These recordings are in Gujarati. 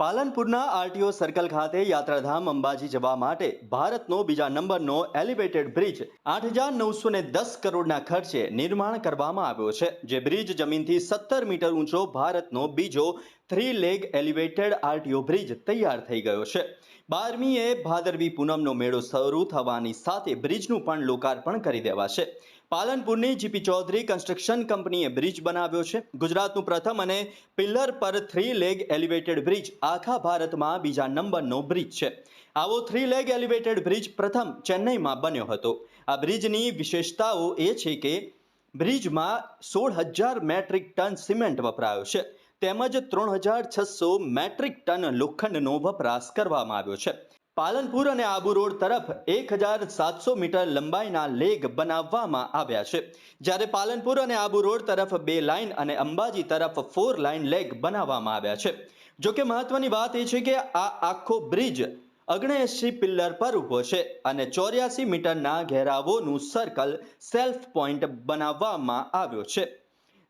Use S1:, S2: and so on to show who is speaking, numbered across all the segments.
S1: પાલનપુરના આરટીઓ સર્કલ ખાતે યાત્રાધામ અંબાજી જવા માટે ભારતનો બીજા નંબરનો એલિવેટેડ બ્રિજ આઠ હજાર નવસો ને દસ કરોડના ખર્ચે નિર્માણ કરવામાં આવ્યો છે, જે બ્રિજ જમીનથી સત્તર મીટર ઊંચો ભારતનો બીજો three leg elevated RTO bridge તૈયાર થઈ ગયો છે. બારમીએ ભાદરવી પૂનમનો મેળો શરૂ થવાની સાથે બ્રિજનું પણ લોકાર્પણ કરી દેવાશે. પાલનપુરની જીપી ચૌધરી કન્સ્ટ્રક્શન કંપનીએ બ્રિજ બનાવ્યો છે. ગુજરાતનું પ્રથમ અને પિલ્લર પર થ્રી લેગ એલિવેટેડ બ્રિજ આખા ભારતમાં બીજા નંબરનો બ્રિજ છે. આવો થ્રી લેગ એલિવેટેડ બ્રિજ પ્રથમ ચેન્નઈમાં બન્યો હતો. આ બ્રિજની વિશેષતાઓ એ છે કે બ્રિજમાં સોળ હજાર મેટ્રિક ટન સિમેન્ટ વપરાયો છે. તેમજ ત્રણ હજાર છસો મેટ્રિક ટન લોખંડનો વપરાશ કરવામાં આવ્યો છે. પાલનપુર અને આબુ રોડ તરફ એક હજાર સાતસો મીટર લંબાઈના લેગ બનાવવામાં આવ્યા છે. જ્યારે પાલનપુર અને આબુ રોડ તરફ બે લાઇન અને અંબાજી તરફ ફોર લાઇન લેગ બનાવવામાં આવ્યા છે. જો કે મહત્વની વાત એ છે કે આ આખો બ્રિજ અગ્નેશી પિલ્લર પર ઊભો છે અને ચોર્યાસી મીટરના ઘેરાવોનું સર્કલ સેલ્ફ પોઈન્ટ બનાવવામાં આવ્યો છે.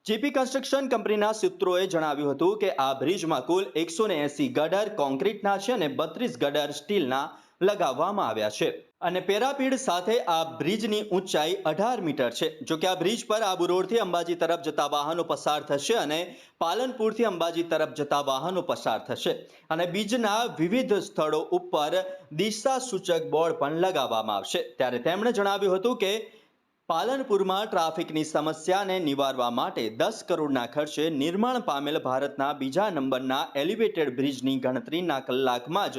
S1: જીપી કન્સ્ટ્રક્શન કંપનીના સૂત્રોએ જણાવ્યું હતું કે આ બ્રિજમાં કુલ એકસો ને એસી ગડર કોન્ક્રીટના છે અને બત્રીસ ગડર સ્ટીલના લગાવવામાં આવ્યા છે. અને પેરાપીડ સાથે આ બ્રિજની ઊંચાઈ અઢાર મીટર છે. જો કે આ બ્રિજ પર આબુ રોડથી અંબાજી તરફ જતા વાહનો પસાર થશે અને પાલનપુરથી અંબાજી તરફ જતા વાહનો પસાર થશે. અને બીજના વિવિધ સ્થળો ઉપર દિશા સૂચક બોર્ડ પણ લગાવવામાં આવશે. ત્યારે તેમણે જણાવ્યું હતું કે પાલનપુરમાં ટ્રાફિકની સમસ્યાને નિવારવા માટે દસ કરોડના ખર્ચે નિર્માણ પામેલ ભારતના બીજા નંબરના એલિવેટેડ બ્રિજની ગણતરીના કલાકમાં જ